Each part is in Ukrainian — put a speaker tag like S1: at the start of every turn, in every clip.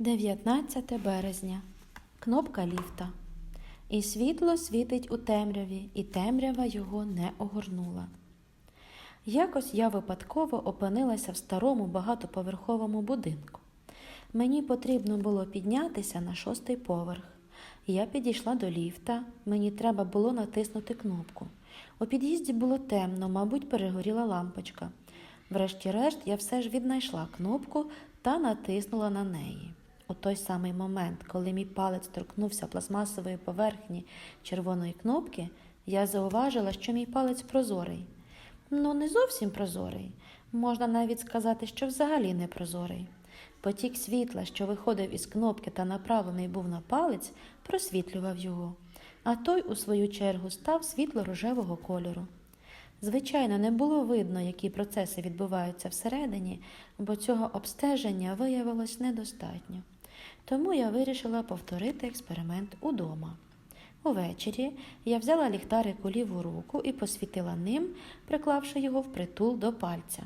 S1: 19 березня. Кнопка ліфта. І світло світить у темряві, і темрява його не огорнула. Якось я випадково опинилася в старому багатоповерховому будинку. Мені потрібно було піднятися на шостий поверх. Я підійшла до ліфта, мені треба було натиснути кнопку. У під'їзді було темно, мабуть, перегоріла лампочка. Врешті-решт я все ж віднайшла кнопку та натиснула на неї. У той самий момент, коли мій палець торкнувся пластмасової поверхні червоної кнопки, я зауважила, що мій палець прозорий. Ну, не зовсім прозорий. Можна навіть сказати, що взагалі не прозорий. Потік світла, що виходив із кнопки та направлений був на палець, просвітлював його, а той, у свою чергу, став світло-рожевого кольору. Звичайно, не було видно, які процеси відбуваються всередині, бо цього обстеження виявилось недостатньо. Тому я вирішила повторити експеримент удома. Увечері я взяла ліхтарик у ліву руку і посвітила ним, приклавши його впритул до пальця.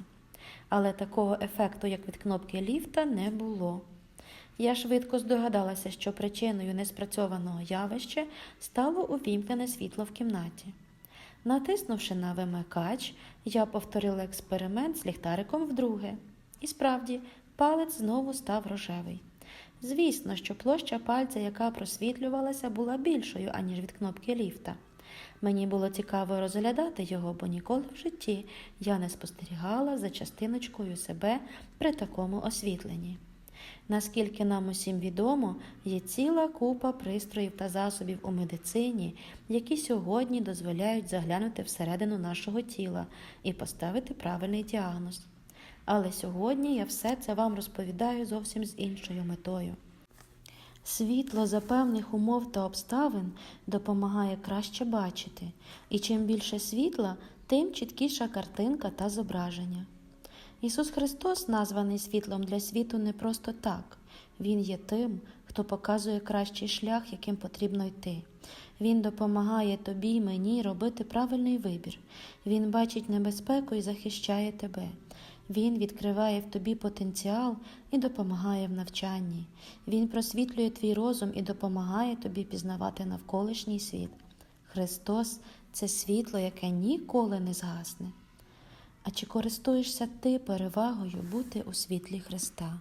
S1: Але такого ефекту, як від кнопки ліфта, не було. Я швидко здогадалася, що причиною неспрацьованого явища стало увімкнене світло в кімнаті. Натиснувши на вимикач, я повторила експеримент з ліхтариком вдруге. І справді, палець знову став рожевий. Звісно, що площа пальця, яка просвітлювалася, була більшою, аніж від кнопки ліфта. Мені було цікаво розглядати його, бо ніколи в житті я не спостерігала за частиночкою себе при такому освітленні. Наскільки нам усім відомо, є ціла купа пристроїв та засобів у медицині, які сьогодні дозволяють заглянути всередину нашого тіла і поставити правильний діагноз. Але сьогодні я все це вам розповідаю зовсім з іншою метою. Світло за певних умов та обставин допомагає краще бачити, і чим більше світла, тим чіткіша картинка та зображення. Ісус Христос, названий світлом для світу, не просто так. Він є тим, хто показує кращий шлях, яким потрібно йти. Він допомагає тобі й мені робити правильний вибір. Він бачить небезпеку і захищає тебе. Він відкриває в тобі потенціал і допомагає в навчанні. Він просвітлює твій розум і допомагає тобі пізнавати навколишній світ. Христос це світло, яке ніколи не згасне. А чи користуєшся ти перевагою бути у світлі Христа?